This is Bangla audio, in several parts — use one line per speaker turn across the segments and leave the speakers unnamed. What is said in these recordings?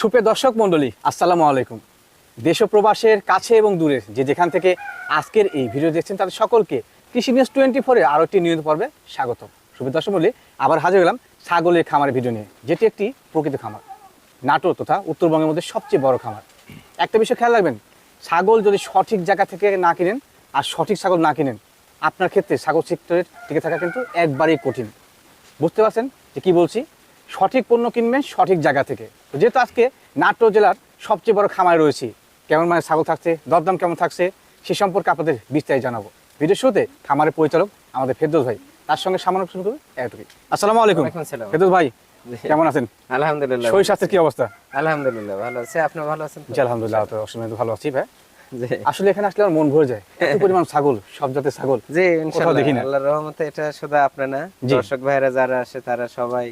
সুপ্রিয় দর্শক মণ্ডলী, আসসালামু আলাইকুম। দেশ ও প্রবাসের কাছে এবং দূরে যে যেখান থেকে আজকের এই ভিডিও দেখছেন তাদের সকলকে কৃষি নিউজ টোয়েন্টি ফোরে আরও একটি নিয়মিত পর্বে স্বাগত। সুপ্রিয় দর্শক মণ্ডলী, আবার হাজির হলাম ছাগলের খামারের ভিডিও নিয়ে, যেটি একটি প্রকৃত খামার, নাটোর তথা উত্তরবঙ্গের মধ্যে সবচেয়ে বড় খামার। একটা বিষয় খেয়াল রাখবেন, ছাগল যদি সঠিক জায়গা থেকে না কিনেন আর সঠিক ছাগল না কিনেন, আপনার ক্ষেত্রে ছাগল সেক্টরের টিকে থাকা কিন্তু একবারেই কঠিন। বুঝতে পারছেন যে কি বলছি? সঠিক পণ্য কিনবেন সঠিক জায়গা থেকে। যেহেতু আজকে নাটোর জেলার সবচেয়ে বড় খামারে রয়েছি কেমন মানে ছাগল থাকছে দরদাম কেমন থাকছে সে সম্পর্কে আপনাদের বিস্তারিত জানাব। ভিডিও শুরুতে খামারের পরিচালক আমাদের ফেরদৌস ভাই তার সঙ্গে সামান্য শুরু করবে এতটুকুই। আসসালামু আলাইকুম। ফেরদৌস ভাই কেমন আছেন?
আলহামদুলিল্লাহ।
শরীর স্বাস্থ্যের কি অবস্থা?
আলহামদুলিল্লাহ ভালো আছে। আপনি ভালো আছেন?
জি আলহামদুলিল্লাহ তো অসুবিধা ভালো আছি ভাই। আসলে এখানে আসলে আমার মন ভরে যায়। এত পরিমাণ ছাগল সব জাতের ছাগল
জি ইনশাআল্লাহ আল্লাহর রহমতে এটা শুধু আপনি না। দর্শক ভাইরা যারা আসে তারা সবাই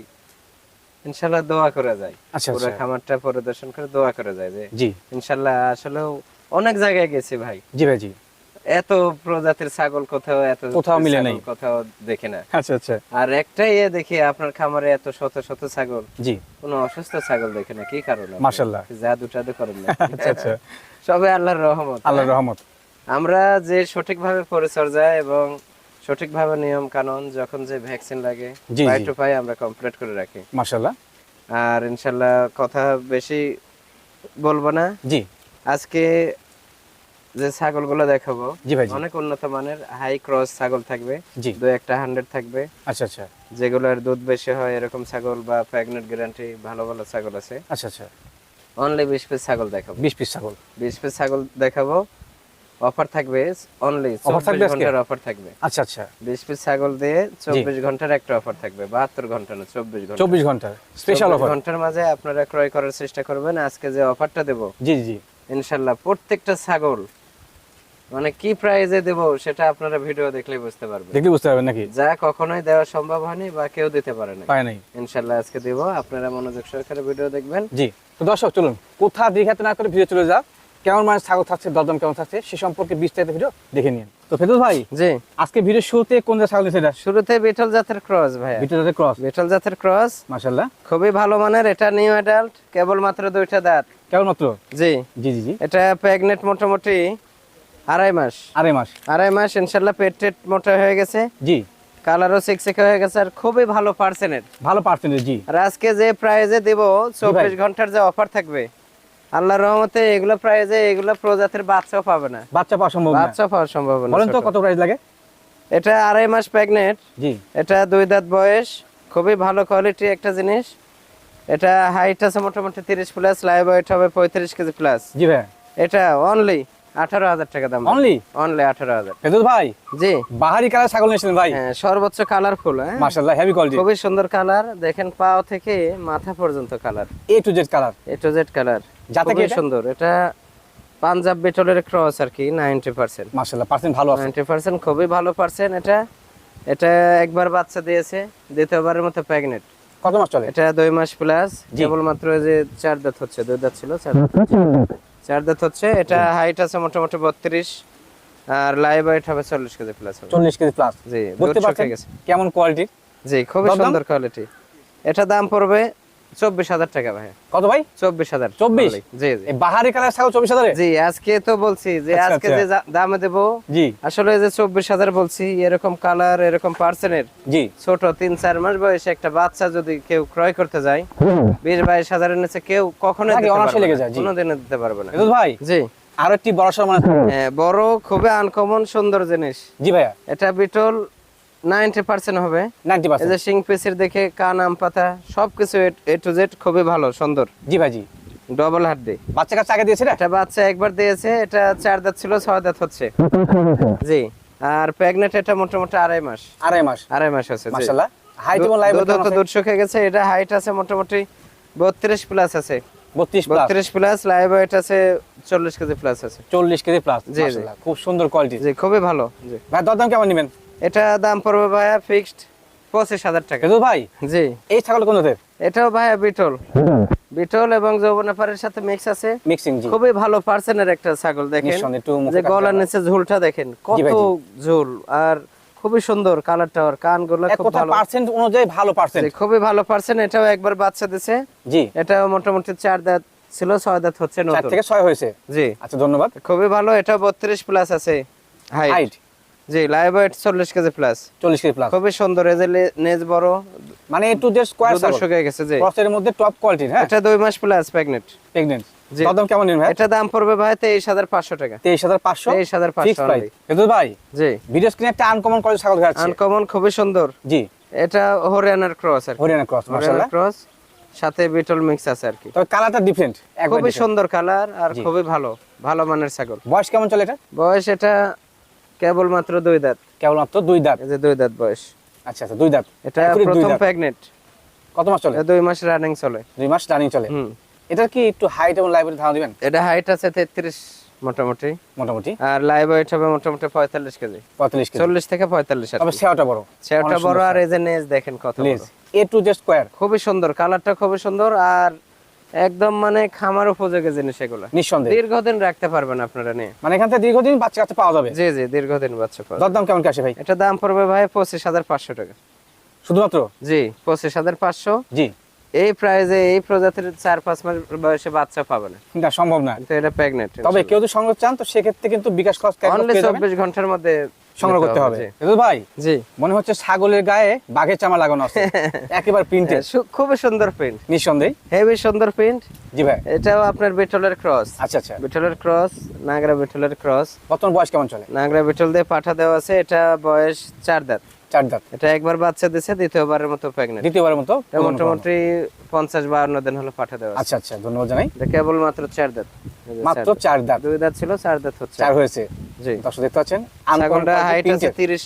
ইনশাআল্লাহ দোয়া করে যায়।
আচ্ছা,
পুরো
আচ্ছা।
খামারটা পরিদর্শন করে দোয়া করে যায় যে
জি।
ইনশাআল্লাহ আসলে অনেক জায়গায় গেছি ভাই।
জি ভাই জি।
এত প্রজাতির ছাগল কোথাও এত
কোথাও মিলে নাই।
কোথাও দেখি না।
আচ্ছা আচ্ছা।
আর একটাই ইয়ে দেখি আপনার খামারে এত শত শত ছাগল।
জি।
কোনো অসুস্থ ছাগল দেখে না কি কারণে?
মাশাআল্লাহ।
জাদু টাদু করেন না।
আচ্ছা আচ্ছা।
সবে আল্লাহর রহমত।
আল্লাহর রহমত।
আমরা যে সঠিকভাবে পরিচর্যা এবং সঠিকভাবে নিয়ম কানুন যখন যে ভ্যাকসিন লাগে পাই টু পাই আমরা কমপ্লিট করে রাখি।
মাশাআল্লাহ।
আর ইনশাল্লাহ কথা বেশি বলব না।
জি।
আজকে যে ছাগলগুলো দেখাবো
জি ভাই
অনেক উন্নত মানের হাই ক্রস ছাগল থাকবে
জি।
দু একটা হান্ড্রেড থাকবে।
আচ্ছা আচ্ছা।
যেগুলোর দুধ বেশি হয় এরকম ছাগল বা প্রেগনেন্ট গ্যারান্টি ভালো ভালো ছাগল আছে।
আচ্ছা আচ্ছা।
অনলি বিশ পিস ছাগল দেখাবো।
বিশ পিস ছাগল।
বিশ পিস ছাগল দেখাবো। অফার থাকবে অনলি
Offer থাকবে?
ঘণ্টার অফার থাকবে।
আচ্ছা আচ্ছা।
বিশ পিস ছাগল দিয়ে চব্বিশ ঘণ্টার একটা অফার থাকবে বাহাত্তর ঘণ্টা না চব্বিশ ঘণ্টা
চব্বিশ ঘণ্টা স্পেশাল অফার
ঘণ্টার মাঝে আপনারা ক্রয় করার চেষ্টা করবেন আজকে যে অফারটা দেব।
জি জি।
ইনশাল্লাহ প্রত্যেকটা ছাগল মানে কি প্রাইজে দেব সেটা আপনারা ভিডিও দেখলে বুঝতে পারবেন।
দেখলে বুঝতে পারবেন নাকি?
যা কখনোই দেওয়া সম্ভব হয়নি বা কেউ দিতে পারে না
পায় নাই।
ইনশাল্লাহ আজকে দেব আপনারা মনোযোগ সহকারে ভিডিও দেখবেন।
জি তো দর্শক চলুন। কোথা দেখাতে না করে ভিডিও চলে যাক? কেমন মানে ছাগল থাকছে দরদাম কেমন থাকছে সে সম্পর্কে বিস্তারিত ভিডিও দেখে নিন। তো ফেদুল ভাই
জি।
আজকে ভিডিও শুরুতে কোন জাতের ছাগল এটা?
শুরুতে বিটল জাতের ক্রস ভাইয়া।
ভিডিও জাতের ক্রস?
বিটল জাতের ক্রস।
মাশাআল্লাহ।
খুবই ভালো মানের এটা নিউ অ্যাডাল্ট কেবল মাত্র দুইটা দাঁত।
কেবলমাত্র?
জি।
জি জি জি।
এটা প্রেগনেন্ট মোটামুটি আড়াই মাস।
আড়াই মাস।
আড়াই মাস ইনশাল্লাহ পেট টেট মোটা হয়ে গেছে।
জি।
কালারও সিকসিকে হয়ে গেছে আর খুবই ভালো পার্সেন্টের
ভালো পার্সেন্টেজ জি।
আর আজকে যে প্রাইজে দেব চব্বিশ ঘণ্টার যে অফার থাকবে আল্লাহর রহমতে এগুলো প্রায় যে এগুলো প্রজাতির বাচ্চাও পাবে না।
বাচ্চা পাওয়া সম্ভব না
বাচ্চা সম্ভব না
বলেন তো কত প্রাইস লাগে?
এটা আড়াই মাস প্রেগনেট
জি।
এটা দুই দাঁত বয়স খুবই ভালো কোয়ালিটি একটা জিনিস। এটা হাইট আছে মোটামুটি তিরিশ প্লাস লাইভ ওয়েট হবে পঁয়ত্রিশ কেজি প্লাস
জি ভাই
এটা অনলি আঠারো হাজার টাকা দাম।
অনলি
অনলি আঠারো হাজার।
ফেদুল ভাই
জি।
বাহারি কালার ছাগল নিয়েছিলেন ভাই।
হ্যাঁ সর্বোচ্চ কালারফুল হ্যাঁ।
মাশাআল্লাহ হেভি কোয়ালিটি
খুবই সুন্দর কালার। দেখেন পাও থেকে মাথা পর্যন্ত colour.
A to Z colour.
A to Z colour.
যাতে কি
সুন্দর। এটা পাঞ্জাব বিটলের ক্রস আর কি
মাশাআল্লাহ পার্সেন্ট ভালো আছে।
পার্সেন্ট খুবই ভালো পার্সেন্ট এটা। এটা একবার বাচ্চা দিয়েছে দ্বিতীয়বারের মতো প্রেগনেন্ট
কত মাস চলে?
এটা দুই মাস প্লাস। কেবলমাত্র যে চার দাঁত হচ্ছে দুই দাঁত ছিল চার দাঁত। চার দাঁত হচ্ছে এটা হাইট আছে মোটামুটি বত্রিশ আর লাইভ ওয়েট হবে চল্লিশ কেজি প্লাস হবে।
চল্লিশ কেজি প্লাস
জি
বুঝতে পারছেন? কেমন কোয়ালিটি
জি খুবই সুন্দর কোয়ালিটি এটা দাম পড়বে চব্বিশ হাজার টাকা ভাই
কত ভাই?
চব্বিশ হাজার।
24?
জি জি।
বাহারি কালার ছাগল চব্বিশ হাজারে
জি আজকে তো বলছি যে
আচ্ছা,
আজকে
আচ্ছা।
যে দামে দেবো।
জি।
আসলে যে চব্বিশ হাজার বলছি এরকম কালার এরকম পার্সেন্টের
জি।
ছোট তিন চার মাস বয়সে একটা বাচ্চা যদি কেউ ক্রয় করতে যায় বিশ বাইশ হাজারের নিচে কেউ কখনোই
আগে
দিতে পারবে না। কোনোদিনও দিতে পারবে না।
ভাই
জি।
আরও একটি বড়
হ্যাঁ, বড় খুবই আনকমন সুন্দর জিনিস।
জি ভাইয়া।
এটা বিটল নাইনটি পার্সেন্ট হবে।
নাইনটি
এই যে শিং পিসের দেখে কান আম পাতা সবকিছু এ টু জেড খুবই ভালো সুন্দর।
জি ভাই জি।
ডবল হাড্ডি
বাচ্চা কাছে আগে দিয়েছে না?
এটা বাচ্চা একবার দিয়েছে এটা চার দাঁত ছিল ছয় দাঁত হচ্ছে। জি। আর প্রেগনেন্ট এটা মোটামুটি আড়াই মাস।
আড়াই মাস।
আড়াই মাস আছে
মাশাআল্লাহ। হাইট এবং লাইভ
তো দুধ শুকিয়ে গেছে এটা হাইট আছে মোটামুটি বত্রিশ প্লাস আছে।
32 প্লাস
বত্রিশ প্লাস লাইভ ওয়েট আছে চল্লিশ কেজি প্লাস আছে।
40 কেজি প্লাস। মাশাআল্লাহ খুব সুন্দর কোয়ালিটি
জি খুবই ভালো জি।
ভাই দরদাম কেমন নেবেন?
এটা দাম পড়বে ভাইয়া ফিক্সড পঁচিশ হাজার টাকা।
ভাই
জি।
এই ছাগল কোন জাতের?
এটাও ভাইয়া বিটল। বিটল? এবং যৌবনাপাড়ের সাথে মিক্স আছে।
মিক্সিং জি।
খুবই ভালো পার্সেন্টের একটা ছাগল দেখেন। যে গলার নিচে ঝুলটা দেখেন কত ঝুল। আর খুবই সুন্দর কালারটা ওর কানগুলো খুব ভালো।
পার্সেন্ট অনুযায়ী ভালো পার্সেন্ট
খুবই ভালো পার্সেন্ট এটাও একবার বাচ্চা দিছে।
জি।
এটাও মোটামুটি চার দাঁত ছিল ছয় দাঁত হচ্ছে
চার থেকে ছয় হয়েছে।
জি।
আচ্ছা ধন্যবাদ।
খুবই ভালো এটা বত্রিশ প্লাস আছে। হাইট
হাইট
জি লাইভ ওয়েট চল্লিশ কেজি প্লাস
চল্লিশ কেজি প্লাস
খুবই সুন্দর এই যে নেজ বড়।
মানে একটু যে স্কোয়ার
দুধ শুকিয়ে গেছে জি।
ক্রসের মধ্যে টপ কোয়ালিটির হ্যাঁ?
এটা মাস প্লাস প্রেগনেন্ট
প্রেগনেন্ট
জি।
কদম কেমন নিন ভাই?
এটা দাম পড়বে ভাই তেইশ হাজার পাঁচশো টাকা।
তেইশ হাজার পাঁচশো?
তেইশ হাজার
ফিক্স প্রাইস কিন্তু ভাই
জি।
ভিডিও স্ক্রিনে একটা আনকমন কোয়ালিটি ছাগল দেখাচ্ছে।
আনকমন খুবই সুন্দর।
জি।
এটা হরিয়ানার ক্রস আর।
হরিয়ানা ক্রস মাশাআল্লাহ।
ক্রস সাথে বিটল মিক্স আছে আর কি।
তবে কালারটা ডিফারেন্ট
খুবই সুন্দর কালার আর খুবই ভালো ভালো মানের ছাগল।
বয়স কেমন চলে এটা?
বয়স এটা কেবল মাত্র দুই দাঁত।
কেবলমাত্র দুই দাঁত?
এই যে দুই দাঁত বয়স।
আচ্ছা আচ্ছা দুই দাঁত।
এটা প্রথম। প্রেগনেন্ট
কত মাস চলে?
দুই মাস রানিং চলে।
দুই মাস রানিং চলে।
হুম।
এটা কি একটু হাইট এবং লাইব্রেরি ধারণা দিবেন?
এটা হাইট আছে তেত্রিশ মোটামুটি।
মোটামুটি।
আর লাইভ ওয়েট হবে মোটামুটি পঁয়তাল্লিশ কেজি।
পঁয়তাল্লিশ কেজি।
চল্লিশ থেকে পঁয়তাল্লিশ আর
তবে
কি।
সেওটা বড় অনেক
বড় আর এই যে নেজ দেখেন কত বড়।
এ টু জে স্কোয়ার
খুবই সুন্দর। কালারটা খুবই সুন্দর আর একদম মানে খামার উপযোগী জিনিস এগুলো।
নিঃসন্দেহে।
দীর্ঘদিন রাখতে পারবেন আপনারা নিয়ে।
মানে এখান থেকে দীর্ঘদিন বাচ্চা কাচ্চা পাওয়া যাবে?
জি জি দীর্ঘদিন বাচ্চা পাবেন
দরদাম কেমন কি আসে ভাই?
এটা দাম পড়বে ভাই পঁচিশ হাজার পাঁচশো টাকা।
শুধুমাত্র?
জি পঁচিশ হাজার পাঁচশো।
জি।
এই প্রাইজে এই প্রজাতির চার পাঁচ মাস বয়সে বাচ্চা পাবে না।
না সম্ভব না।
এটা প্রেগনেন্ট
তবে কেউ যদি সংগ্রহ চান তো সেক্ষেত্রে কিন্তু বিকাশ খরচ
অনলি চব্বিশ ঘণ্টার মধ্যে
সংগ্রহ করতে হবে। ভাই
জি।
মনে হচ্ছে ছাগলের গায়ে বাঘের চামা লাগানো আছে। একেবারে প্রিন্ট
হ্যাঁ, খুবই সুন্দর প্রিন্ট
নিঃসন্দেহে।
হেভি সুন্দর প্রিন্ট
জি ভাই।
এটাও আপনার বেটলের ক্রস
আচ্ছা আচ্ছা।
বেটলের ক্রস নাগরা বেটলের ক্রস
বর্তমান বয়স কেমন চলে?
নাগরা বেটল দিয়ে পাঠা দেওয়া আছে এটা বয়স চার দাঁত।
চার দাঁত।
এটা একবার বাচ্চা দিছে দ্বিতীয়বারের মতো প্রেগনেন্ট
দ্বিতীয়বারের মতো
মোটামুটি পঞ্চাশ বাউন্ন দিন হলো পাঠা দেওয়া
আচ্ছা আচ্ছা ধন্যবাদ জানাই।
এটা কেবল মাত্র চার দাঁত।
মাত্র
চার
দাঁত।
দুই দাঁত ছিল চার দাঁত হচ্ছে।
চার হয়েছে।
জি।
দর্শক দেখতে পাচ্ছেন
হাইট আছে তিরিশ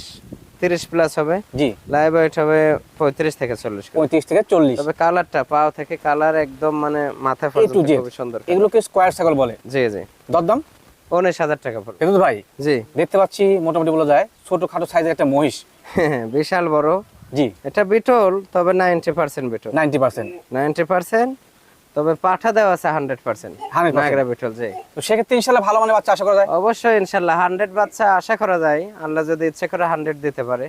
তিরিশ প্লাস হবে।
জি।
লাইভ ওয়েট হবে পঁয়ত্রিশ থেকে চল্লিশ কেজি।
পঁয়ত্রিশ থেকে চল্লিশ।
তবে কালারটা পাও থেকে কালার একদম মানে মাথা পর্যন্ত
জেড
সুন্দর
এগুলোকে স্কোয়ার ছাগল বলে।
জি জি।
দরদাম?
উনিশ হাজার টাকা পড়বে।
কিন্তু ভাই
জি।
দেখতে পাচ্ছি মোটামুটি বলা যায় ছোট খাটো সাইজের একটা মহিষ।
বিশাল বড়।
জি।
এটা বিটল তবে ninety percent Beetal.
Ninety percent
ninety percent তবে পাঠা দেওয়া আছে হান্ড্রেড পার্সেন্ট
100%
নাগরা বিটল জি।
তো সেক্ষেত্রে ইনশাল্লাহ ভালো মানে বাচ্চা আশা করা যায়?
অবশ্যই ইনশাল্লাহ। হান্ড্রেড বাচ্চা আশা করা যায়। আল্লাহ যদি ইচ্ছে করে হান্ড্রেড দিতে পারে।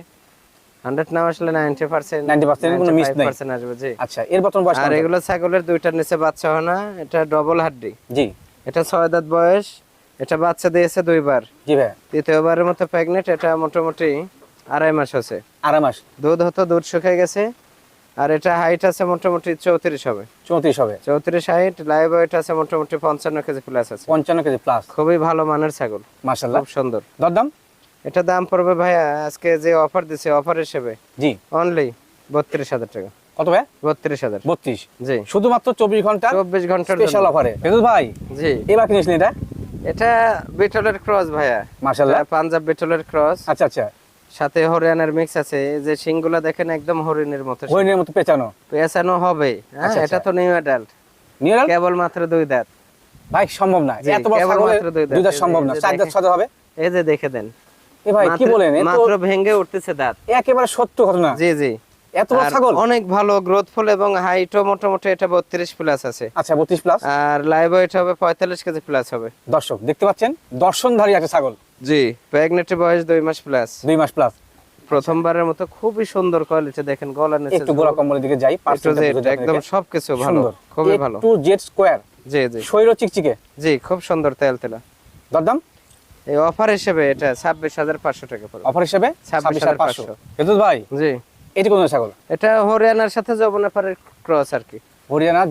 হান্ড্রেড না আসলে নাইনটি পার্সেন্ট
90% কোনো miss নাই।
আসবে জি।
আচ্ছা এর বর্তমান বয়স
আর এগুলো ছাগলের দুইটার নিচে বাচ্চা হয় না এটা ডবল হাড্ডি।
জি।
এটা ছয় দাঁত বয়স এটা বাচ্চা দিয়েছে দুইবার।
জি ভাই
তৃতীয়বারের মতো প্রেগনেন্ট এটা মোটামুটি আড়াই মাস হচ্ছে
আড়াই মাস।
দুধ হতো দুধ শুকিয়ে গেছে। আর এটা হাইট আছে মোটামুটি চৌত্রিশ হবে।
চৌত্রিশ হবে।
চৌত্রিশ হাইট লাইভ ওয়েট আছে মোটামুটি পঞ্চান্ন কেজি প্লাস আছে।
পঞ্চান্ন কেজি প্লাস
খুবই ভালো মানের ছাগল।
মার্শাল্লাহ
খুব সুন্দর।
দরদাম?
এটা দাম পড়বে ভাইয়া আজকে যে অফার দিছে অফার হিসেবে।
জি।
অনলি বত্রিশ হাজার টাকা।
কত ভাই
বত্রিশ হাজার।
বত্রিশ।
জি।
শুধুমাত্র চব্বিশ ঘণ্টা
চব্বিশ ঘণ্টার
স্পেশাল অফারে ভাই
জি।
এবার কিনেছিলেন এটা?
এটা বিটলের ক্রস ভাইয়া।
মার্শাল্লাহ
এটা পাঞ্জাব বিটলের ক্রস
আচ্ছা আচ্ছা।
সাথে হরিয়ানার মিক্স আছে। যে শিংগুলা দেখেন একদম হরিণের মতো
হরিণের মতো পেঁচানো?
পেঁচানো হবে। হ্যাঁ
আচ্ছা,
এটা
আচ্ছা।
তো নিউ অ্যাডাল্ট? কেবল মাত্র দুই দাঁত।
ভাই সম্ভব না। এত বড়
মাত্র দুই দাঁত।
সম্ভব না। চার দাঁত। ছয় হবে?
এই যে দেখে দেন।
এ ভাই কি বলেন?
মাত্র ভেঙে উঠতেছে দাঁত।
একেবারে সত্য ঘটনা।
জি জি।
এত বড় ছাগল?
অনেক ভালো গ্রোথফুল এবং হাইটও মোটামুটি এটা বত্রিশ প্লাস আছে।
আচ্ছা বত্রিশ প্লাস
আর লাইভ ওয়েট হবে পঁয়তাল্লিশ কেজি প্লাস হবে।
দর্শক দেখতে পাচ্ছেন? দর্শনধারী একটা ছাগল।
জি প্রেগনেন্টের বয়স মাস প্লাস
মাস প্লাস
প্রথমবারের মতো খুবই সুন্দর কোয়ালিটি দেখেন গলা নিচে
একটু গোলা কম্বলের দিকে যাই
একদম সবকিছু ভালো খুবই ভালো।
টু জেড স্কোয়ার
জি জি।
শৈর চিকচিকে।
জি খুব সুন্দর তেল তেলা।
দরদাম?
এই অফার হিসেবে এটা ছাব্বিশ হাজার পাঁচশো টাকা পড়বে।
অফার হিসেবে ছাব্বিশ হাজার পাঁচশো।
26,500
ভাই?
জি।
এটি কোন ছাগল?
এটা হরিয়ানার সাথে যমুনাপাড়ের ক্রস আর কি।
হরিয়ানা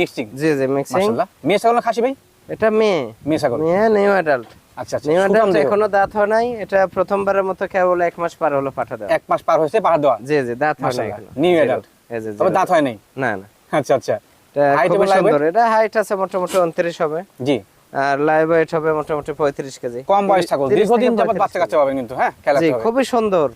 মিক্সিং
জি জি মিক্সিং
মাশাআল্লাহ। মেয়ে ছাগল না খাসি ভাই?
এটা মেয়ে।
মেয়ে ছাগল।
মেয়ে নিউ অ্যাডাল্ট
আচ্ছা আচ্ছা
নিউ অ্যাডাল্ট এখনও দাঁত হয় নাই। এটা প্রথমবারের মতো কেবল এক মাস পার হলো পাঠা দেওয়া।
এক মাস পার হয়েছে পাহাড় দেওয়া?
জি জি দাঁত হয় নাই
মাশাআল্লাহ,
এখনও।
new
Zero।
adult।
এই যে
তবে দাঁত হয় নাই?
না না।
আচ্ছা আচ্ছা।
খুবই সুন্দর। এটা হাইট আছে মোটামুটি উনত্রিশ হবে।
জি।
আর লাইভ ওয়েট হবে মোটামুটি পঁয়ত্রিশ কেজি।
কম বয়স ছাগল। দীর্ঘদিন যাবত বাচ্চা কাচ্চা পাবেন কিন্তু হ্যাঁ? খেলা
খুবই সুন্দর।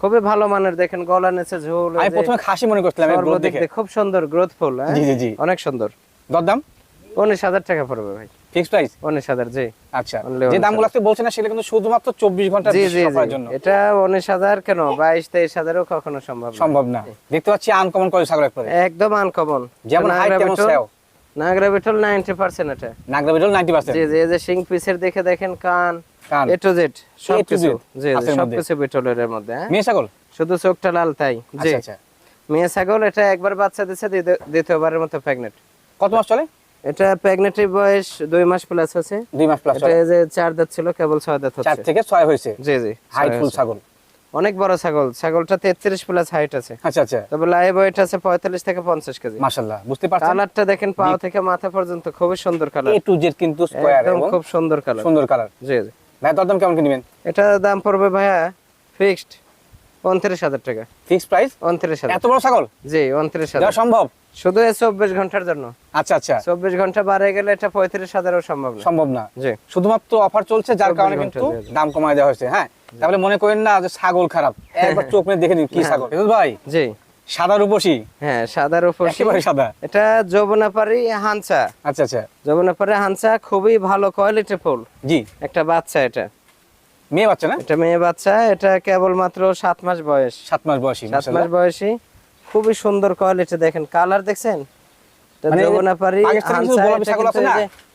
খুবই ভালো মানের দেখেন গলা নিচে ঝোল
আমি প্রথমে খাসি মনে করছিলাম এর growth দেখে।
খুব সুন্দর গ্রোথফুল হ্যাঁ?
জি, জি, জি।
অনেক সুন্দর।
দরদাম?
উনিশ হাজার টাকা পড়বে ভাই।
ফিক্স প্রাইস
উনিশ হাজার জি।
আচ্ছা। যে দামগুলো আপনি বলছেন না সেটা কিন্তু শুধুমাত্র চব্বিশ ঘণ্টা
জি জি
জন্য।
এটা উনিশ হাজার কেন? বাইশ তেইশ হাজারও কখনো সম্ভব না।
সম্ভব না। দেখতে পাচ্ছি আনকমন করে ছাগল একবারে
একদম আনকমন
যেমন হাইট তেমন সেও
নাগরা বিটল নাইনটি পার্সেন্ট এটা।
নাগরা বিটল নাইনটি পার্সেন্ট
জি জি এই যে সিং পিসের দেখে দেখেন কান এ টু জেড সবকিছু জি জি
হাতের মধ্যে।
সবকিছু বিটলের মধ্যে
মেয়ে ছাগল?
শুধু চোখটা লাল তাই জি।
আচ্ছা
মেয়ে ছাগল এটা একবার বাচ্চা দিছে দ্বিতীয়বারের মতো প্রেগনেন্ট
কত মাস চলে?
এটা প্রেগনেন্টের বয়স দুই মাস প্লাস আছে।
দুই মাস প্লাস
এটা যে চার দাঁত ছিল কেবল ছয় দাঁত
চার
হচ্ছে
থেকে ছয় হয়েছে।
জি জি
হাইট ফুল ছাগল।
অনেক বড় ছাগল। ছাগলটা তেত্রিশ প্লাস হাইট আছে।
আচ্ছা আচ্ছা।
তবে লাইভ ওয়েট আছে পঁয়তাল্লিশ থেকে পঞ্চাশ কেজি।
মাশাল্লাহ বুঝতে পারছেন?
কালারটা দেখেন পা থেকে মাথা পর্যন্ত খুবই সুন্দর কালার
এ টু জেড কিন্তু স্কোয়ার এবং
খুব সুন্দর কালার
সুন্দর কালার
জি জি।
ভাই দরদাম কেমন কি নেবেন?
এটা দাম পড়বে ভাইয়া ফিক্সড উনত্রিশ হাজার টাকা।
ফিক্স প্রাইস
উনত্রিশ হাজার।
এত বড় ছাগল?
জি উনত্রিশ হাজার।
সম্ভব?
শুধু এই চব্বিশ ঘণ্টার জন্য।
আচ্ছা আচ্ছা।
চব্বিশ ঘণ্টা বাড়ে গেলে এটা পঁয়ত্রিশ হাজারও সম্ভব না।
সম্ভব না।
জি।
শুধুমাত্র অফার চলছে যার কারণে কিন্তু দাম কমায় দেওয়া হয়েছে হ্যাঁ? তাহলে মনে করেন না যে ছাগল খারাপ। একবার চোখ মেরে দেখে নিন কি ছাগল। ভাই?
জি।
সাদা রূপসী?
হ্যাঁ সাদা রূপসী।
একেবারে সাদা।
এটা যৌবনাপারি হানসা
আচ্ছা আচ্ছা।
যৌবনাপারি হানসা খুবই ভালো কোয়ালিটি ফুল।
জি।
একটা বাচ্চা এটা।
মেয়ে বাচ্চা না?
এটা মেয়ে বাচ্চা। এটা কেবল মাত্র 7 মাস বয়স।
7 মাস বয়সী
7 মাস বয়সী। খুবই সুন্দর কোয়ালিটি দেখেন। কালার দেখছেন?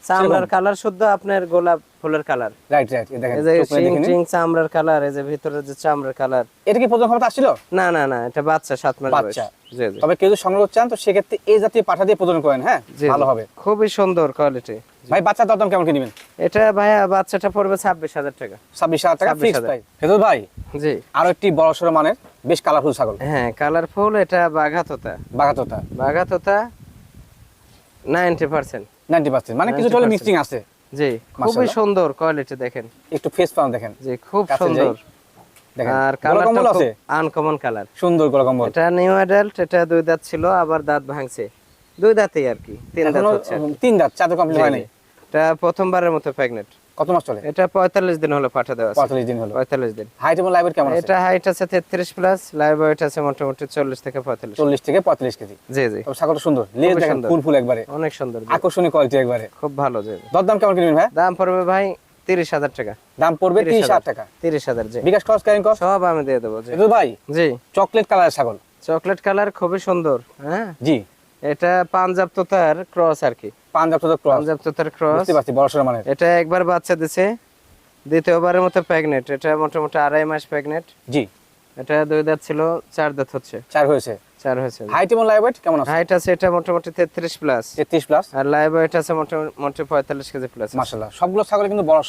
চামড়ার কালার শুদ্ধ আপনার গোলাপ ফুলের কালার।
রাইট রাইট দেখেন
এই যে
চোখ মেরে
শিং
দেখে নিন।
টিং চামড়ার কালার এই যে ভিতরে যে চামড়ার কালার।
এটা কি প্রথম ক্ষমতা আসছিল?
না না না এটা বাচ্চা সাত মাস
বাচ্চা।
জি জি।
তবে কেউ যদি সংগ্রহ চান তো সেক্ষেত্রে এই জাতীয় পাঠা দিয়ে প্রদান করেন হ্যাঁ? ভালো হবে।
খুবই সুন্দর কোয়ালিটি
ভাই বাচ্চা দরদাম কেমন কি নেবেন?
এটা ভাইয়া বাচ্চাটা পড়বে ছাব্বিশ হাজার টাকা।
ছাব্বিশ হাজার টাকা ফিক্স ভাই
জি।
আরও একটি বড় সড়ো মানের বেশ কালারফুল ছাগল।
হ্যাঁ কালারফুল এটা বাঘাতোতা।
বাগাতোতা
বাঘাতোতা পার্সেন্ট।
পার্সেন্ট মানে কিছু হলে মিক্সিং আছে।
জি খুবই সুন্দর কোয়ালিটি দেখেন।
একটু ফেস পাউন্ড দেখেন।
জি খুব সুন্দর। আর
কালার কম্বল আছে?
আনকমন কালার
সুন্দর
এটা নিউ অ্যাডাল্ট এটা দুই দাঁত ছিল আবার দাঁত ভাঙছে। দুই দাঁতেই আর কি তিন দাঁত হচ্ছে
তিন দাঁত চারটে কমপ্লিট হয়নি
এটা প্রথমবার মতো প্রেগনেন্ট
কত মাস চলে?
এটা পঁয়তাল্লিশ দিন হলো পাঠা দেওয়া আছে।
দিন হলো।
পঁয়তাল্লিশ দিন।
হাইট এবং কেমন আছে?
এটা হাইট আছে তেত্রিশ প্লাস লাইভ ওয়েট আছে মোটামুটি চল্লিশ থেকে পঁয়তাল্লিশ।
চল্লিশ থেকে পঁয়তাল্লিশ কেজি।
জি জি।
তবে ছাগলটা সুন্দর। লেজ দেখেন ফুল ফুল একবারে।
অনেক সুন্দর
আকর্ষণীয় কোয়ালিটি একবারে।
খুব ভালো জি।
দরদাম কেমন কিনবেন ভাই?
দাম পড়বে ভাই তিরিশ হাজার টাকা।
দাম পড়বে তিরিশ হাজার টাকা।
তিরিশ হাজার জি।
বিকাশ খরচ ক্যারিং কস্ট
সব আমি দিয়ে দেবো জি।
ভাই
জি।
চকলেট কালারের ছাগল।
চকলেট কালার খুবই সুন্দর হ্যাঁ?
জি।
এটা পাঞ্জাব তোতার ক্রস আর কি।
পাঞ্জাব তোতার ক্রস।
পাঞ্জাব তোতার ক্রস।
বুঝতে পারছি বড় মানে
এটা একবার বাচ্চা দিছে দ্বিতীয়বারের মতো প্রেগন্যান্ট এটা মোটামুটি আড়াই মাস প্রেগন্যান্ট
জি।
এটা দুই দাঁত ছিল চার দাঁত হচ্ছে।
চার হয়েছে।
চার হয়েছে।
হাইট এবং লাইভ ওয়েট কেমন আছে?
হাইট আছে এটা মোটামুটি তেত্রিশ প্লাস
তেত্রিশ প্লাস
আর লাইভ ওয়েট আছে মোটামুটি পঁয়তাল্লিশ কেজি প্লাস
মাশাআল্লাহ। সবগুলো ছাগল কিন্তু বড়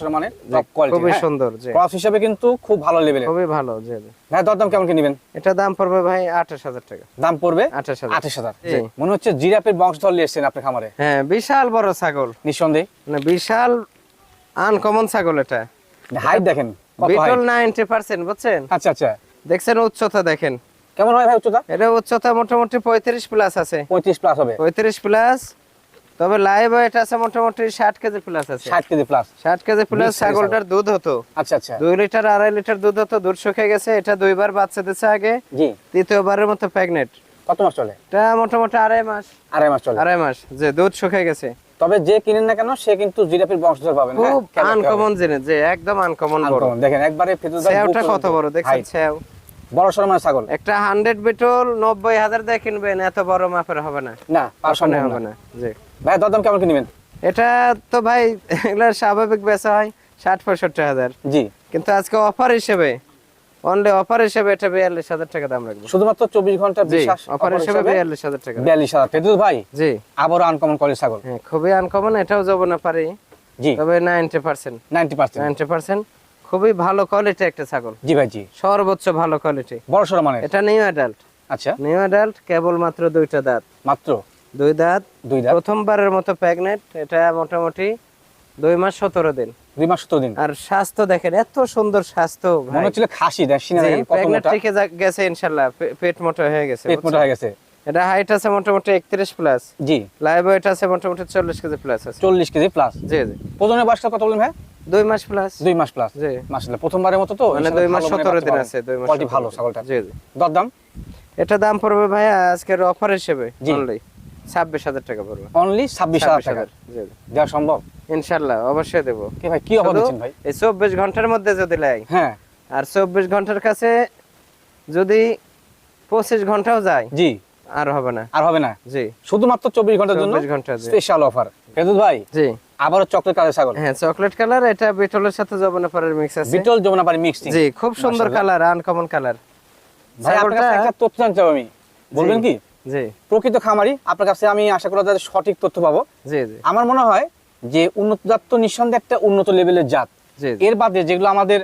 টপ কোয়ালিটি
খুবই সুন্দর জি।
ক্রস হিসেবে কিন্তু খুব ভালো লেভেলের
খুবই ভালো জি
ভাই দরদাম কেমন কি নেবেন?
এটা দাম পড়বে ভাই আঠাশ হাজার টাকা।
দাম পড়বে
জি।
মনে হচ্ছে জিরাপের বংশধর নিয়ে এসেছেন আপনার খামারে।
হ্যাঁ বিশাল বড় ছাগল।
নিঃসন্দেহে।
মানে বিশাল আনকমন ছাগল এটা।
হাইট দেখেন
বিটল
height?
নাইনটি পার্সেন্ট বুঝছেন?
আচ্ছা আচ্ছা।
দেখছেন উচ্চতা দেখেন।
কেমন হয় ভাই উচ্চতা?
এটা উচ্চতা মোটামুটি পঁয়ত্রিশ প্লাস আছে।
পঁয়ত্রিশ প্লাস হবে।
পঁয়ত্রিশ প্লাস তবে লাইভ ওয়েট আছে মোটামুটি ষাট কেজি প্লাস আছে।
ষাট কেজি প্লাস
ষাট কেজি প্লাস ছাগলটার দুধ হতো।
আচ্ছা আচ্ছা।
দুই লিটার আড়াই লিটার দুধ হতো দুধ শুকিয়ে গেছে এটা দুইবার বাচ্চা দিচ্ছে আগে।
জি।
তৃতীয়বারের মতো প্রেগনেন্ট
কত মাস চলে?
এটা মোটামুটি আড়াই মাস।
আড়াই মাস চলে।
আড়াই মাস যে দুধ শুকিয়ে গেছে।
তবে যে কিনেন না কেন সে কিন্তু জিরাপির বংশধর পাবেন। হ্যাঁ?
খুব। আনকমন জিনিস যে একদম আনকমন বড়।
দেখেন একবারে
কত বড়? দেখছেন
বড় সড়ো ছাগল?
একটা হান্ড্রেড বিটল নব্বই হাজার দিয়ে কিনবেন এত বড় মাপের হবে না। হবে
না।
না জি।
ভাই দরদাম কেমন কি নেবেন?
এটা তো ভাই এগুলো স্বাভাবিক বেচা হয় ষাট পঁয়ষট্টি হাজার।
জি।
কিন্তু আজকে অফার হিসেবে অনলি অফার হিসেবে এটা বিয়াল্লিশ হাজার টাকা দাম রাখব।
শুধুমাত্র চব্বিশ
ঘণ্টা
বিশ্বাস
অফার হিসেবে বিয়াল্লিশ হাজার টাকা।
বিয়াল্লিশ হাজার ফেতুদ ভাই
জি।
আবারও আনকমন কলেজ ছাগল।
হ্যাঁ খুবই আনকমন এটাও যাব না পারি।
জি।
তবে ninety percent
ninety percent
ninety percent খুবই ভালো কোয়ালিটি একটা ছাগল।
জি ভাই জি।
সর্বোচ্চ ভালো কোয়ালিটি
বড় সড়ো মানের?
এটা নিউ অ্যাডাল্ট
আচ্ছা।
নিউ অ্যাডাল্ট কেবল মাত্র দুইটা দাঁত।
মাত্র?
দুই দাঁত।
দুই দাঁত।
প্রথমবারের মতো প্রেগনেন্ট এটা মোটামুটি দুই মাস সতেরো দিন।
দুই মাস সত্তর দিন।
আর স্বাস্থ্য দেখেন এত সুন্দর স্বাস্থ্য
মনে হচ্ছিল খাসি
প্রেগনেন্ট থেকে গেছে ইনশাল্লাহ। পেট মোটা হয়ে গেছে
পেট মোটা হয়ে গেছে।
এটা হাইট আছে মোটামুটি একত্রিশ প্লাস
জি।
লাইভ ওয়েট আছে মোটামুটি চল্লিশ কেজি প্লাস আছে।
চল্লিশ কেজি প্লাস
জি জি।
প্রজনের বয়সটা কত বললেন ভাই?
দুই মাস প্লাস
দুই মাস প্লাস
জি।
মাসলে প্রথমবারের মতো তো?
মানে দুই মাস সতেরো দিন আছে দুই মাস
কোয়ালিটি ভালো ছাগলটা
জি জি।
দরদাম
এটা দাম পড়বে ভাইয়া আজকের অফার হিসেবে অনলি ছাব্বিশ হাজার টাকা পড়বে।
অনলি ছাব্বিশ হাজার টাকা।
জি
দেওয়া সম্ভব?
ইনশাল্লাহ অবশ্যই দেবো।
কি ভাই কি অফার দিচ্ছেন ভাই?
এই চব্বিশ ঘণ্টার মধ্যে যদি লাই
হ্যাঁ।
আর চব্বিশ ঘণ্টার কাছে যদি পঁচিশ ঘন্টাও যায়
জি।
আর হবে না।
আর হবে না?
জি।
শুধুমাত্র চব্বিশ ঘণ্টার জন্য
ঘণ্টা
স্পেশাল অফার ফেরদুল ভাই
জি।
আবারও চকলেট কালার ছাগল।
হ্যাঁ চকলেট কালার এটা বিটলের সাথে জবনে পরের মিক্স আছে।
বিটল যমুনাপাড়ি মিক্সিং
জি খুব সুন্দর কালার আনকমন কালার
ভাই আপনার কাছে একটা তথ্য জানতে চাই আমি। বলবেন কি?
জি।
প্রকৃত খামারি আপনার কাছে আমি আশা করি তাদের সঠিক তথ্য পাবো।
জি জি।
আমার মনে হয় যে উন্নত জাত তো নিঃসন্দেহে একটা উন্নত লেভেলের জাত। এর বাদে যেগুলো আমাদের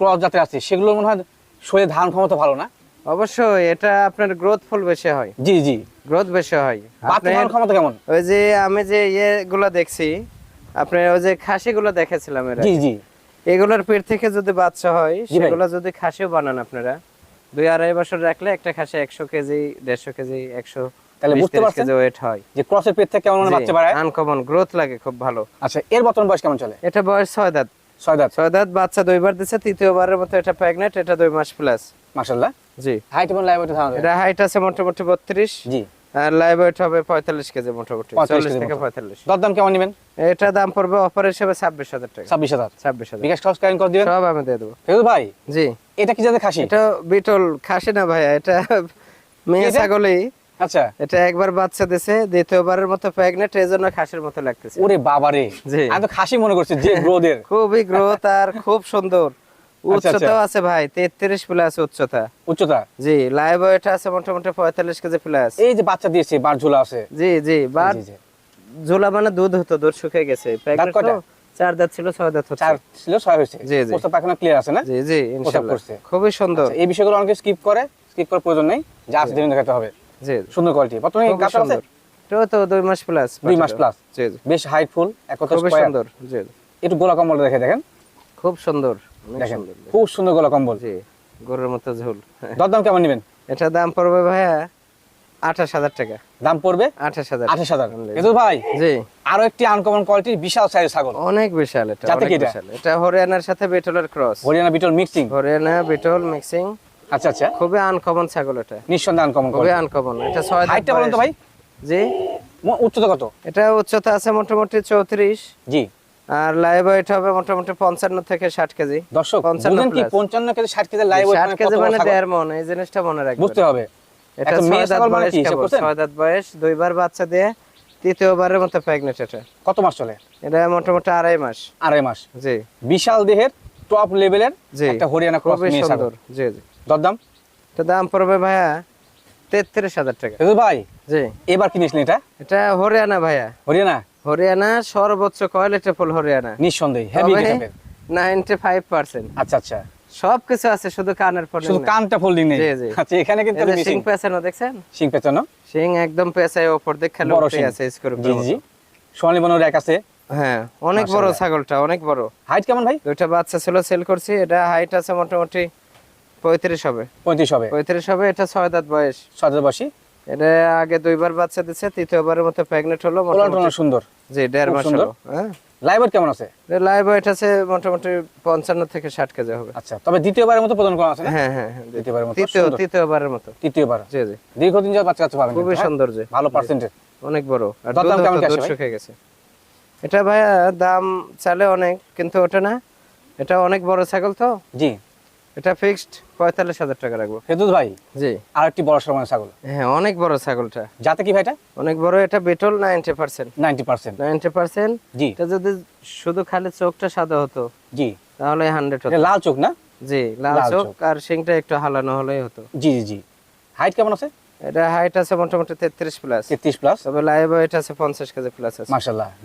ক্রস জাতের আছে সেগুলো মনে হয় শরীরে ধান ক্ষমতা ভালো না।
অবশ্যই এটা আপনার গ্রোথ ফুল বেশি হয়।
জি জি।
গ্রোথ বেশি হয়। আপনার
ক্ষমতা কেমন?
ওই যে আমি যে ইয়েগুলো দেখছি আপনার ওই যে খাসিগুলো দেখেছিলাম এর
জি জি।
এগুলোর পেট থেকে যদি বাচ্চা হয় সেগুলো যদি খাসিও বানান আপনারা দুই আড়াই বছর রাখলে একটা খাসি একশো কেজি দেড়শো কেজি একশো
তাহলে বুঝতে পারছেন?
কেজি ওয়েট হয়।
যে ক্রসের পেট থেকে কেমন মানে বাচ্চা বাড়ায়।
আনকমন গ্রোথ লাগে খুব ভালো।
আচ্ছা এর বর্তমান বয়স কেমন চলে?
এটা বয়স ছয় দাঁত।
ছয় দাঁত।
ছয় দাঁত বাচ্চা দুইবার দিচ্ছে তৃতীয়বারের মতো এটা প্রেগনেন্ট এটা দুই মাস প্লাস
মাশাল্লাহ
জি।
হাইট এবং লাইভ
এটা হাইট আছে মোটামুটি বত্রিশ।
জি।
লাইভ ওয়েট হবে পঁয়তাল্লিশ কেজি মোটামুটি
45
চল্লিশ
কেজির
থেকে
মতো।
পঁয়তাল্লিশ।
দরদাম কেমন নেবেন?
এটা দাম পড়বে অফার হিসেবে ছাব্বিশ হাজার টাকা।
ছাব্বিশ হাজার।
ছাব্বিশ হাজার।
বিকাশ খরচ কেন করে দিবেন?
সব আমি দিয়ে দেবো।
ভাই
জি।
এটা কি যাতে খাসি?
এটা বিটল খাসি না ভাইয়া এটা মেয়ে? ছাগলই।
আচ্ছা।
এটা একবার বাচ্চা দিছে দ্বিতীয়বারের মতো প্রেগনেন্ট এই জন্য খাসির মতো লাগতেছে।
ওরে আমি তো খাসি মনে করছি যে গ্রোদের
খুবই গ্রোথ আর খুব সুন্দর।
আচ্ছা।
উচ্চতাও আছে ভাই তেত্রিশ প্লাস উচ্চতা।
উচ্চতা?
জি লাইভ ওয়েট আছে মোটামুটি পঁয়তাল্লিশ কেজি প্লাস
এই যে বাচ্চা দিয়েছে বার ঝোলা আছে।
জি জি
জি।
ঝোলা মানে দুধ হতো দুধ শুকিয়ে গেছে। প্রেগনেন্ট
কয়টা?
চার দাঁত ছিল ছয় দাঁত হচ্ছে।
চার ছিল ছয় হয়েছে।
জি, জি।
প্রস্তাব ক্লিয়ার আছে না?
জি জি ইনশাআল্লাহ খুবই সুন্দর।
আচ্ছা, এই বিষয়গুলো অনেকে স্কিপ করে। স্কিপ করার প্রয়োজন নেই। যা আছে জেনে দেখাতে হবে।
জি
সুন্দর কোয়ালিটি বর্তমানে
খুবই
গাছ আছে?
এটাও তো দুই মাস প্লাস
দুই মাস plus।
জি
বেশ হাইটফুল এক কথা
খুবই সুন্দর জি।
একটু গোলা কম্বল দেখে দেখেন।
খুব সুন্দর।
দেখেন খুব সুন্দর গোলা কম্বল।
জি গরুর মতো ঝোল।
দরদাম কেমন নেবেন?
এটা দাম পড়বে ভাইয়া আঠাশ হাজার টাকা।
দাম পড়বে?
আঠাশ হাজার।
আঠাশ হাজার। কিন্তু ভাই
জি।
আরও একটি আনকমন কোয়ালিটির বিশাল সাইজের ছাগল।
অনেক বিশাল এটা অনেক বিশাল। এটা হরিয়ানার সাথে বিটলের cross
Haryana Beetal mixing
Haryana Beetal mixing
আচ্ছা আচ্ছা।
খুবই আনকমন ছাগল এটা।
নিঃসন্দেহে আনকমন
খুবই আনকমন এটা ছয়
হাইটটা বলুন তো ভাই।
জি।
উচ্চতা কত?
এটা উচ্চতা আছে মোটামুটি চৌত্রিশ।
জি।
আর লাইভ ওয়েট হবে মোটামুটি পঞ্চান্ন থেকে ষাট কেজি।
দর্শক বুঝলেন কি
plus।
পঞ্চান্ন কেজি ষাট কেজি লাইভ
ষাট কেজি মানে দেড় মন এই জিনিসটা মনে রাখবেন।
বুঝতে হবে।
এটা
মেয়ে ছাগল মানে কি, হিসাব করছেন?
ছয় দাঁত বয়স দুইবার বাচ্চা দিয়ে তৃতীয়বারের মতো প্রেগনেন্ট এটা।
কত মাস চলে?
এটা মোটামুটি আড়াই মাস।
আড়াই মাস।
জি।
বিশাল দেহের টপ লেভেলের
জি।
একটা হরিয়ানা ক্রস মেয়ে ছাগল।
সুন্দর। জি জি।
দরদাম?
এটা দাম পড়বে ভাইয়া তেত্রিশ হাজার টাকা।
ভাই
জি।
এবার কিনেছিলেন এটা?
এটা হরিয়ানা ভাইয়া।
হরিয়ানা?
হরিয়ানা সর্বোচ্চ কয়লিটা ফুল হরিয়ানা।
নিঃসন্দেহে হেভি
ফাইভ পার্সেন্ট
আচ্ছা আচ্ছা।
সব কিছু আছে শুধু কানের পর
শুধু কানটা ফোল্ডিং নেই?
জি, জি।
আচ্ছা এখানে কিন্তু
সিং পেছানো দেখছেন?
সিং পেছানো
সিং একদম পেছায় ওপর দিক খেলে আছে স্কোর
জি জি সোনালী বনের এক আছে।
হ্যাঁ অনেক বড় ছাগলটা অনেক বড়।
হাইট কেমন ভাই?
দুইটা বাচ্চা ছিল সেল করছি। এটা হাইট আছে মোটামুটি পঁয়ত্রিশ হবে।
পঁয়ত্রিশ হবে।
পঁয়ত্রিশ হবে এটা ছয় দাঁত বয়স।
সতেরো বসি
এটা আগে দুইবার বাচ্চা দিচ্ছে তৃতীয়বারের মতো প্রেগনেন্ট হলো মোটামুটি
সুন্দর।
জি দেড় মাস হলো হ্যাঁ।
লাইভার কেমন আছে?
লাইভ ওয়েট আছে মোটামুটি পঞ্চান্ন থেকে ষাট কেজি হবে।
আচ্ছা তবে দ্বিতীয়বারের মতো প্রদান করা আছে না?
হ্যাঁ হ্যাঁ
দ্বিতীয়বারের মতো।
তৃতীয় তৃতীয়বারের মতো।
তৃতীয়বার?
জি জি।
দীর্ঘদিন যাওয়ার বাচ্চা কাচ্চা পাবেন
খুবই? সুন্দর যে।
ভালো পার্সেন্টেজ
অনেক বড়। আর
কেমন?
শুকিয়ে গেছে। এটা ভাইয়া দাম চালে অনেক কিন্তু ওটা না এটা অনেক বড় ছাগল তো।
জি।
এটা ফিক্সড পঁয়তাল্লিশ হাজার টাকা রাখব।
ফেদুল ভাই
জি।
আর একটি বড় ছাগল।
হ্যাঁ অনেক বড় ছাগলটা।
যাতে কি ভাইটা
অনেক বড় এটা Beetal ninety percent
ninety percent
ninety percent
জি।
এটা যদি শুধু খালি চোখটা সাদা হতো
জি।
তাহলে হান্ড্রেড হতো।
লাল চোখ না?
জি লাল চোখ। আর শিংটা একটু হালানো হলেই হতো।
জি জি জি। হাইট কেমন আছে?
এটা হাইট আছে মোটামুটি তেত্রিশ প্লাস
তেত্রিশ প্লাস
তবে লাইভ ওয়েট আছে পঞ্চাশ কেজি প্লাস আছে।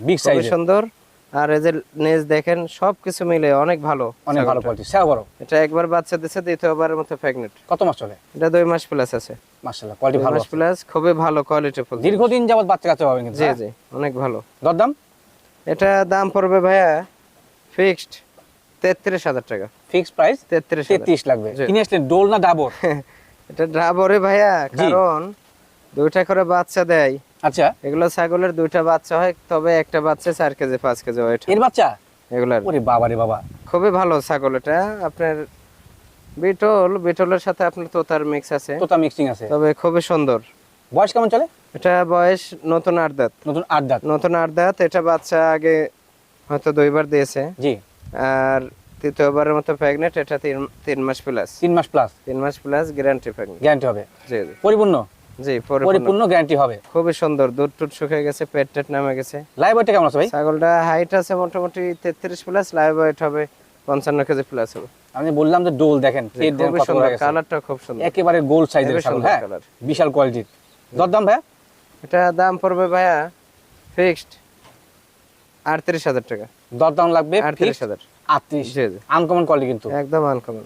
বিগ সাইজ
সুন্দর। আর এই যে নেজ দেখেন সবকিছু মিলে অনেক ভালো।
অনেক ভালো কোয়ালিটি সেরা বড়
এটা একবার বাচ্চা দিছে দ্বিতীয়বারের মতো প্রেগনেন্ট
কত মাস চলে?
এটা দুই মাস প্লাস আছে।
মার্শাল্লাহ কোয়ালিটি ভালো
মাস প্লাস খুবই ভালো কোয়ালিটি ফুল
দীর্ঘদিন যাবত বাচ্চা কাচ্চা পাবেন
জি
হ্যাঁ?
জি অনেক ভালো।
দরদাম?
এটা দাম পড়বে ভাইয়া ফিক্সড তেত্রিশ হাজার টাকা।
ফিক্স প্রাইস
তেত্রিশ
তেত্রিশ লাগবে। কিনে আসলেন ডোল না ডাবর।
এটা ড্রাবরে ভাইয়া কারণ দুইটা করে বাচ্চা দেয়
আচ্ছা।
এগুলো ছাগলের দুইটা বাচ্চা হয় তবে একটা বাচ্চা চার কেজি পাঁচ কেজি ওয়েট
এর বাচ্চা?
এগুলার।
ওরে বাবা রে বাবা।
খুবই ভালো ছাগল এটা। আপনার বিটল বিটলের সাথে আপনার তোতার মিক্স আছে।
তোতা মিক্সিং আছে।
তবে খুবই সুন্দর।
বয়স কেমন চলে?
এটা বয়স নতুন আট দাঁত।
নতুন আট দাঁত।
নতুন আট দাঁত এটা বাচ্চা আগে হয়তো দুইবার দিয়েছে।
জি।
আর তৃতীয়বারের মতো প্রেগনেন্ট এটা তিন তিন মাস প্লাস
তিন মাস প্লাস
তিন মাস প্লাস গ্যারান্টি প্রেগনেন্ট
গ্যারান্টি হবে।
জি জি।
পরিপূর্ণ?
জি পরিপূর্ণ।
পরিপূর্ণ গ্যারান্টি হবে।
খুবই সুন্দর দুধ শুকিয়ে গেছে পেট টেট নামে গেছে।
লাইভ কেমন আছে ভাই?
ছাগলটা হাইট আছে মোটামুটি প্লাস লাইভ ওয়েট হবে পঞ্চান্ন কেজি প্লাস হবে।
আমি বললাম যে ডোল দেখেন
জি,
পেট দেখেন
খুবই
কত বড়
সুন্দর কালারটা খুব সুন্দর।
একেবারে গোল সাইজের ছাগল হ্যাঁ? বিশাল কোয়ালিটির
এটা দাম পড়বে ভাইয়া ফিক্সড আটত্রিশ হাজার টাকা।
লাগবে আনকমন কোয়ালিটি কিন্তু।
একদম আনকমন